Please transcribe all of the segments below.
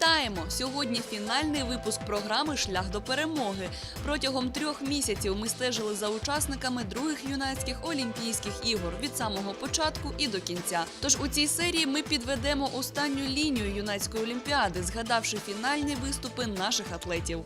Вітаємо! Сьогодні фінальний випуск програми Шлях до перемоги. Протягом трьох місяців ми стежили за учасниками других юнацьких олімпійських ігор від самого початку і до кінця. Тож у цій серії ми підведемо останню лінію юнацької олімпіади, згадавши фінальні виступи наших атлетів.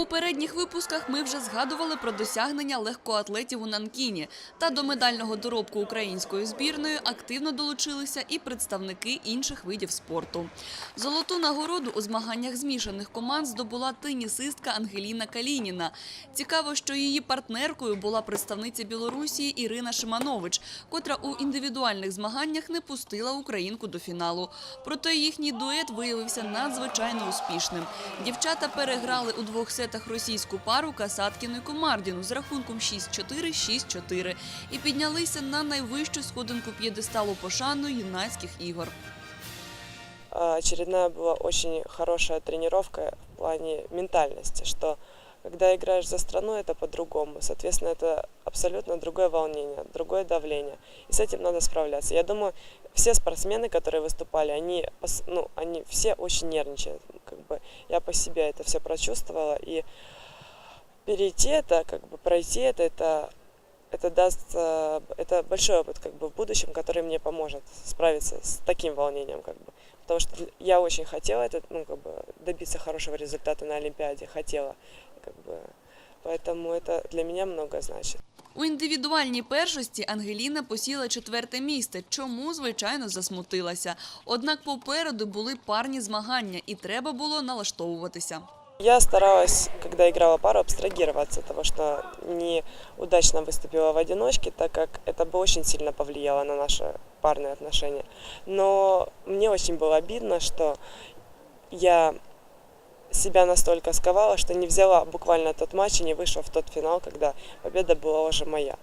Попередніх випусках ми вже згадували про досягнення легкоатлетів у Нанкіні. Та до медального доробку української збірної активно долучилися і представники інших видів спорту. Золоту нагороду у змаганнях змішаних команд здобула тенісистка Ангеліна Калініна. Цікаво, що її партнеркою була представниця Білорусі Ірина Шиманович, котра у індивідуальних змаганнях не пустила українку до фіналу. Проте їхній дует виявився надзвичайно успішним. Дівчата переграли у двох сетах російську пару Касаткіну і Комардіну з рахунком 6-4, 6-4 і піднялися на найвищу сходинку п'єдесталу пошану юнацьких ігор. А, Очередная была очень хорошая тренировка в плане ментальности, что когда играешь за страну, это по-другому. Соответственно, это абсолютно другое волнение, другое давление. И с этим надо справляться. Я думаю, все спортсмены, которые выступали, они, пос- ну, они все очень нервничают. Как бы я по себе это все прочувствовала. И перейти это, как бы пройти это, это, это даст, э, это большой опыт как бы в будущем, который мне поможет справиться с таким волнением, как бы. Потому что я очень хотела это, ну, как бы добиться хорошего результата на Олимпиаде, хотела, как бы. Поэтому это для меня много значит. У індивідуальній першості Ангеліна посіла четверте місце, чому, звичайно, засмутилася. Однак попереду були парні змагання, і треба було налаштовуватися. Я старалась, когда играла пару, абстрагироваться от того, что неудачно выступила в одиночке, так как это бы очень сильно повлияло на наши парные отношения. Но мне очень было обидно, что я себя настолько сковала, что не взяла буквально тот матч и не вышла в тот финал, когда победа была уже моя.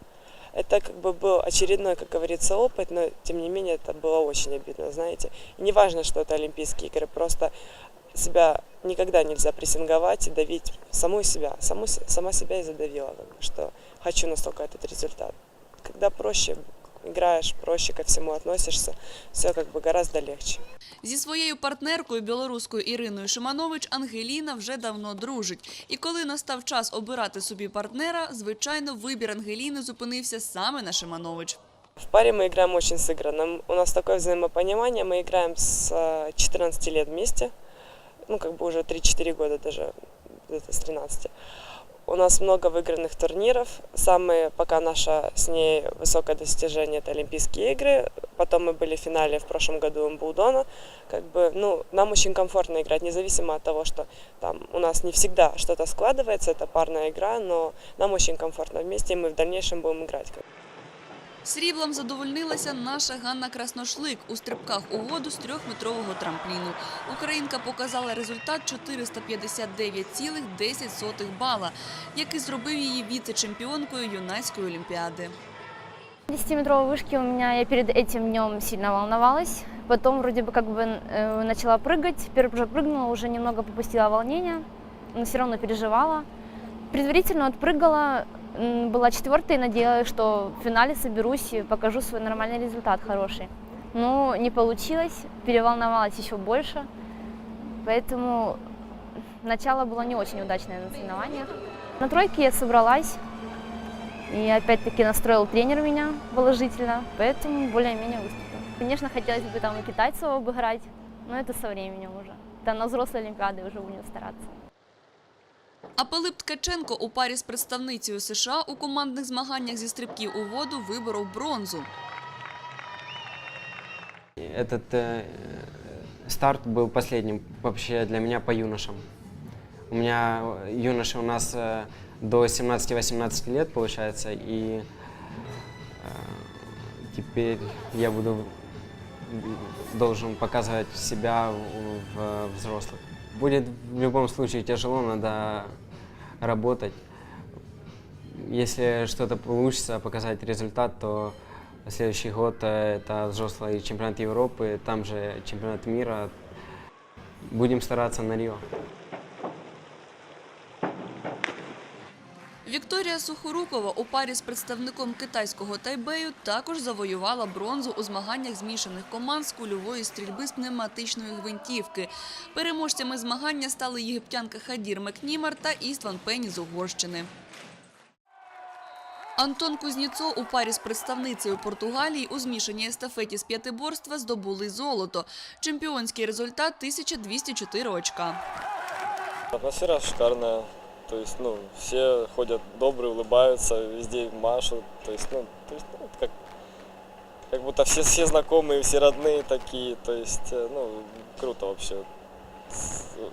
Это как бы был очередной, как говорится, опыт, но тем не менее это было очень обидно, знаете. И не важно, что это Олимпийские игры, просто себя никогда нельзя прессинговать и давить саму себя. Саму, сама себя и задавила, что хочу настолько этот результат. Когда проще играешь, проще ко всему относишься, все как бы гораздо легче. Зі своєю партнеркою білоруською Іриною Шиманович Ангеліна вже давно дружить. І коли настав час обирати собі партнера, звичайно, вибір Ангеліни зупинився саме на Шиманович. В паре мы играем очень сыгранно. У нас такое взаимопонимание. Мы играем с э, 14 лет вместе. Ну, как бы уже 3-4 года даже, где-то с 13. У нас много выигранных турниров. Самое пока наше с ней высокое достижение – это Олимпийские игры. Потом мы были в финале в прошлом году Умблдона. Как бы, ну, нам очень комфортно играть, независимо от того, что там у нас не всегда что-то складывается, это парная игра, но нам очень комфортно вместе, и мы в дальнейшем будем играть. как Сріблом задовольнилася наша Ганна Красношлик у стрибках у воду з трьохметрового трампліну. Українка показала результат 459,10 бала, який зробив її віце-чемпіонкою юнацької олімпіади. 10-метровой вышки у меня я перед этим днем сильно волновалась. Потом вроде бы как бы э, начала прыгать. Первый уже прыгнула, уже немного попустила волнение, но все равно переживала. Предварительно отпрыгала, м, была четвертой, надеялась, что в финале соберусь и покажу свой нормальный результат хороший. Но не получилось, переволновалась еще больше. Поэтому начало было не очень удачное на соревнованиях. На тройке я собралась, и опять-таки настроил тренер меня положительно, поэтому более-менее выступил. Конечно, хотелось бы там и китайцев обыграть, но это со временем уже. Да на взрослой Олимпиады уже будем стараться. А Пилип Ткаченко у парі з представницею США у командних змаганнях зі стрибків у воду виборов бронзу. Этот э, старт был последним вообще для меня по юношам. У меня э, юноши у нас э, до 17-18 лет, получается, и э, теперь я буду м, должен показывать себя в, в взрослых. Будет в любом случае тяжело, надо работать. Если что-то получится показать результат, то следующий год э, это взрослый чемпионат Европы, там же чемпионат мира. Будем стараться на Рио. Вікторія Сухорукова у парі з представником китайського Тайбею також завоювала бронзу у змаганнях змішаних команд з кульової стрільби з пневматичної гвинтівки. Переможцями змагання стали єгиптянка Хадір Мекнімар та Істван Пенні з Угорщини. Антон Кузніцо у парі з представницею Португалії у змішаній естафеті з п'ятиборства здобули золото. Чемпіонський результат – 1204 очка. Атмосфера шикарная. То есть, ну, все ходят добрые, улыбаются, везде машут. То есть, ну, то есть, ну, как, как будто все, все знакомые, все родные такие. То есть, э, ну, круто вообще. С- э,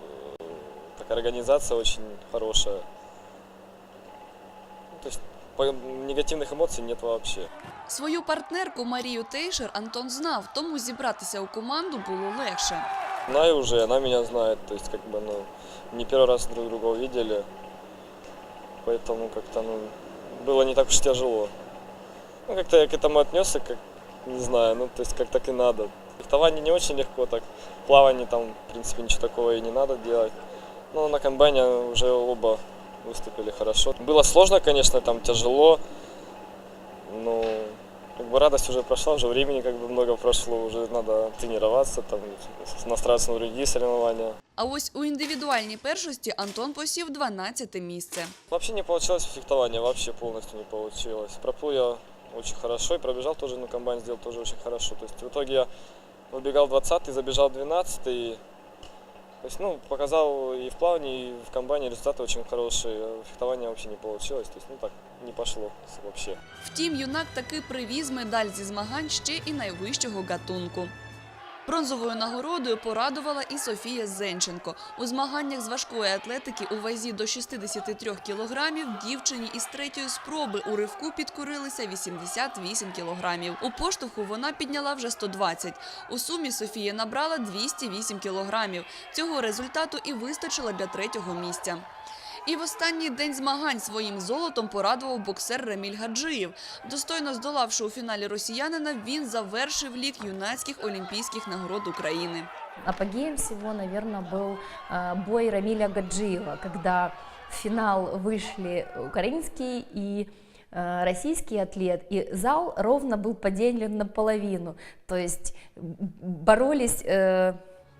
Такая организация очень хорошая. Ну, То есть, по- негативных эмоций нет вообще. Свою партнерку Марію Тейшер Антон знав, тому зібратися у команду було легше. Знаю уже, она меня знает. То есть, как бы, ну, не первый раз друг друга увидели. Поэтому как-то, ну, было не так уж тяжело. Ну, как-то я к этому отнесся, как, не знаю, ну, то есть, как так и надо. Фехтование не очень легко, так, плавание там, в принципе, ничего такого и не надо делать. Но на комбайне уже оба выступили хорошо. Было сложно, конечно, там тяжело, но как бы радость уже прошла, уже времени как бы много прошло, уже надо тренироваться, там, настраиваться на другие соревнования. А ось у індивідуальній першості Антон посів 12 місце. Вообще не получилось фехтование, вообще полностью не получилось. Проплыл я очень хорошо и пробежал тоже, ну, комбайн сделал тоже очень хорошо. То есть в итоге я выбегал 20 забежал 12 -й. То есть, ну, показал и в плавании, и в комбайне результаты очень хорошие. А Фехтование вообще не получилось, то есть, ну, так, не пошло вообще. Втім, юнак таки привіз медаль зі змагань ще і найвищого гатунку. Бронзовою нагородою порадувала і Софія Зенченко. У змаганнях з важкої атлетики у вазі до 63 кілограмів дівчині із третьої спроби у ривку підкорилися 88 кілограмів. У поштовху вона підняла вже 120. У сумі Софія набрала 208 кілограмів. Цього результату і вистачило для третього місця. І в останній день змагань своїм золотом порадував боксер Реміль Гаджиєв. Достойно здолавши у фіналі росіянина, він завершив лік юнацьких олімпійських нагород України. Апогеем всего, наверное, был э, бой Рамиля Гаджиева, когда в финал вышли украинский и э, российский атлет, и зал ровно был поделен наполовину. То есть м, боролись э,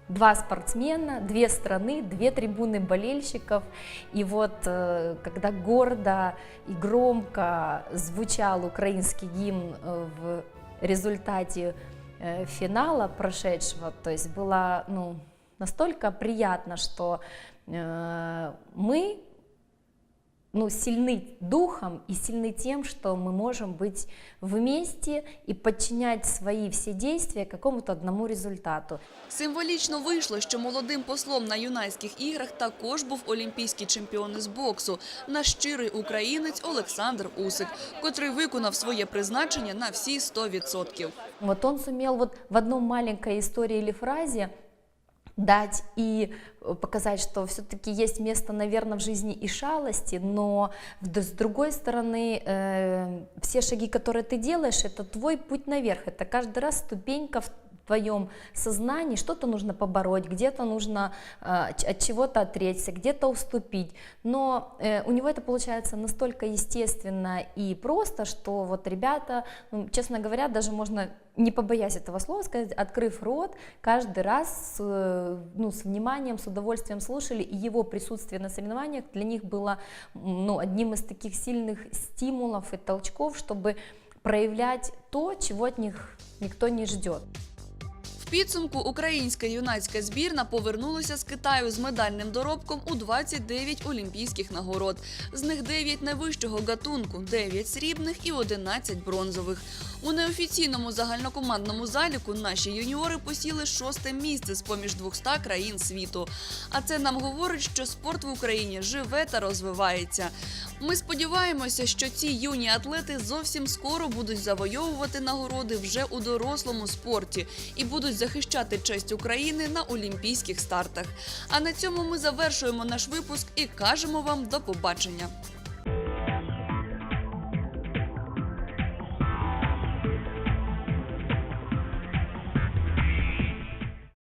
два спортсмена, две страны, две трибуны болельщиков. И вот э, когда гордо и громко звучал украинский гимн э, в результате э, финала прошедшего, то есть было ну, настолько приятно, что э, мы ну, сильны духом и сильны тем, что мы можем быть вместе и подчинять свои все действия какому-то одному результату. Символічно вийшло, що молодим послом на юнацьких іграх також був олімпійський чемпіон із боксу, наш щирий українець Олександр Усик, котрий виконав своє призначення на всі 100%. Вот он сумел вот в одной маленькой истории или фразе дать и э, показать, что все-таки есть место, наверное, в жизни и шалости, но в- с другой стороны, э, все шаги, которые ты делаешь, это твой путь наверх, это каждый раз ступенька в твоем сознании, что-то нужно побороть, где-то нужно э, от чего-то отречься, где-то уступить, но э, у него это получается настолько естественно и просто, что вот ребята, ну, честно говоря, даже можно не побоясь этого слова сказать, открыв рот, каждый раз с, э, ну, с вниманием, с удовольствием слушали, и его присутствие на соревнованиях для них было ну, одним из таких сильных стимулов и толчков, чтобы проявлять то, чего от них никто не ждет. Підсумку українська юнацька збірна повернулася з Китаю з медальним доробком у 29 олімпійських нагород. З них 9 найвищого гатунку, 9 срібних і 11 бронзових. У неофіційному загальнокомандному заліку наші юніори посіли шосте місце з поміж 200 країн світу. А це нам говорить, що спорт в Україні живе та розвивається. Ми сподіваємося, що ці юні атлети зовсім скоро будуть завойовувати нагороди вже у дорослому спорті і будуть захищати честь України на олімпійських стартах. А на цьому ми завершуємо наш випуск і кажемо вам до побачення.